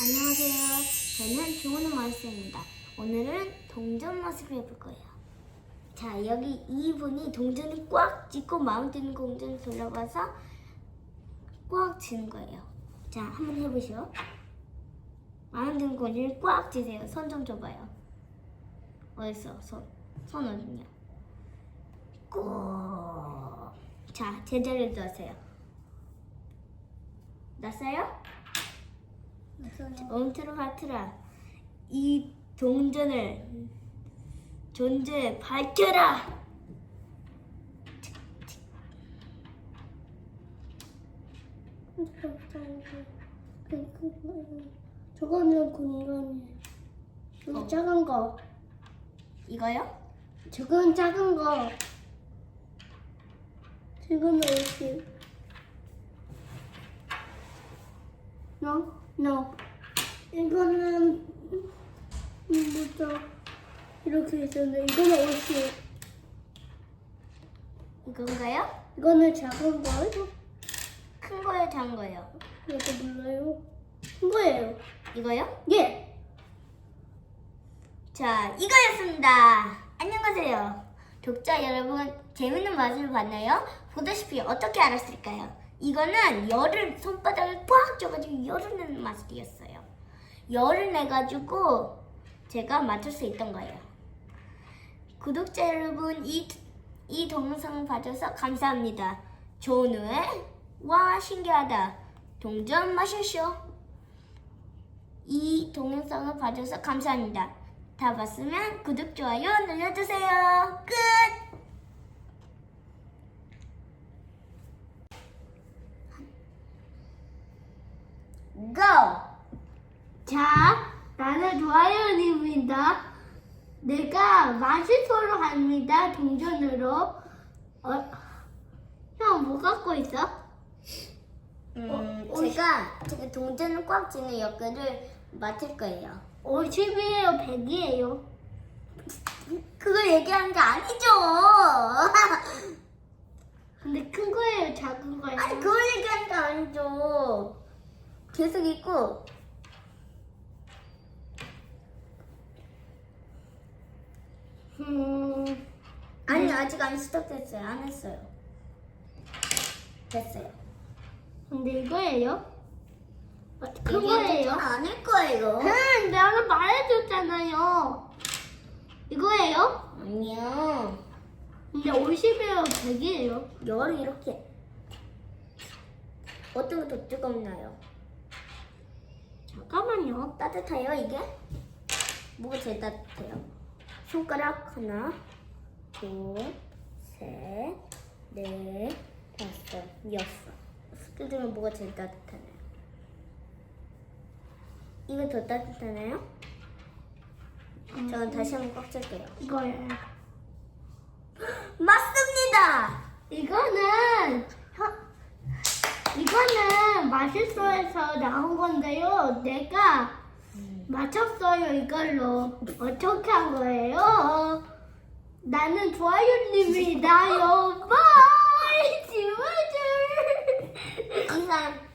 안녕하세요. 저는 조은우 마스터입니다. 오늘은 동전 맛을 해볼 거예요. 자, 여기 이분이 동전을 꽉 쥐고 마음 드는 동전을 돌려봐서 꽉 쥐는 거예요. 자, 한번 해보시오. 마음 드는 동전을 꽉 쥐세요. 손 좀 줘봐요. 어딨어? 손. 손 어딨냐? 꼭. 자, 제자리에 넣으세요. 났어요? 엉트로 하트라. 이 동전을 존재 밝혀라. 저거는 공간이 어. 작은 거. 이거요? 저건 작은 거. 저거는 이렇게. no no 이거는 음, 뭐죠 이렇게 있었는데 이거는 이렇게 이건가요? 이거는 작은 거 이거 큰 거요 작은 거요? 이것도 몰라요 큰 거예요 이거요? 예 자 이거였습니다 안녕하세요 독자 여러분 재밌는 맛을 봤나요? 보다시피 어떻게 알았을까요? 이거는 열을 손바닥을 꽉 쥐어가지고 열을 맛이었어요. 열을 내가지고 제가 맞출 수 있던 거예요. 구독자 여러분 이, 이 동영상을 봐줘서 감사합니다. 좋은 후에 와 신기하다. 동전 마셔쇼 이 동영상을 봐줘서 감사합니다. 다 봤으면 구독, 좋아요 눌러주세요. 끝! 고! 자, 나는 좋아요입니다. 내가 마시소로 합니다. 동전으로. 어, 형, 뭐 갖고 있어? 음, 어, 제가 제가 동전을 꽉 쥐는 역할을 맡을 거예요. 50이에요, 100이에요. 그걸 얘기하는 게 아니죠. 근데 큰 거예요, 작은 거예요? 아니 그걸 얘기하는 게 아니죠. 계속 있고 음, 아니 아직 안 시작됐어요. 안 했어요. 됐어요. 근데 이거예요? 어, 큰 거예요? 안할 거예요. 응, 내가 말해줬잖아요. 이거예요? 아니요. 근데 50이에요, 100이에요. 열이 이렇게 어떤 게 더 뜨겁나요? 잠깐만요. 따뜻해요 이게? 뭐가 제일 따뜻해요? 손가락 하나, 둘, 셋, 넷, 다섯, 여섯. 숫자 중에 뭐가 제일 따뜻하나요? 이거 더 따뜻하나요? 저는 다시 한번 꽉 찰게요. 이거예요. 맞습니다! 이거는 혀- 이거는 마실소에서 나온 건데요. 내가 맞췄어요 이걸로 어떻게 한 거예요? 나는 좋아요님이다요. 바이 지워줄. 이상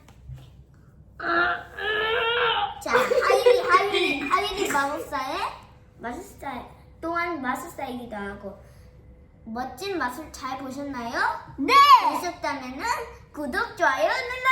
자, 하이리, 하이리, 하이리 마법사의 마술사 또한 마술사이기도 하고 멋진 마술 잘 보셨나요? 네. 보셨다면은 구독, 좋아요 눌러주세요.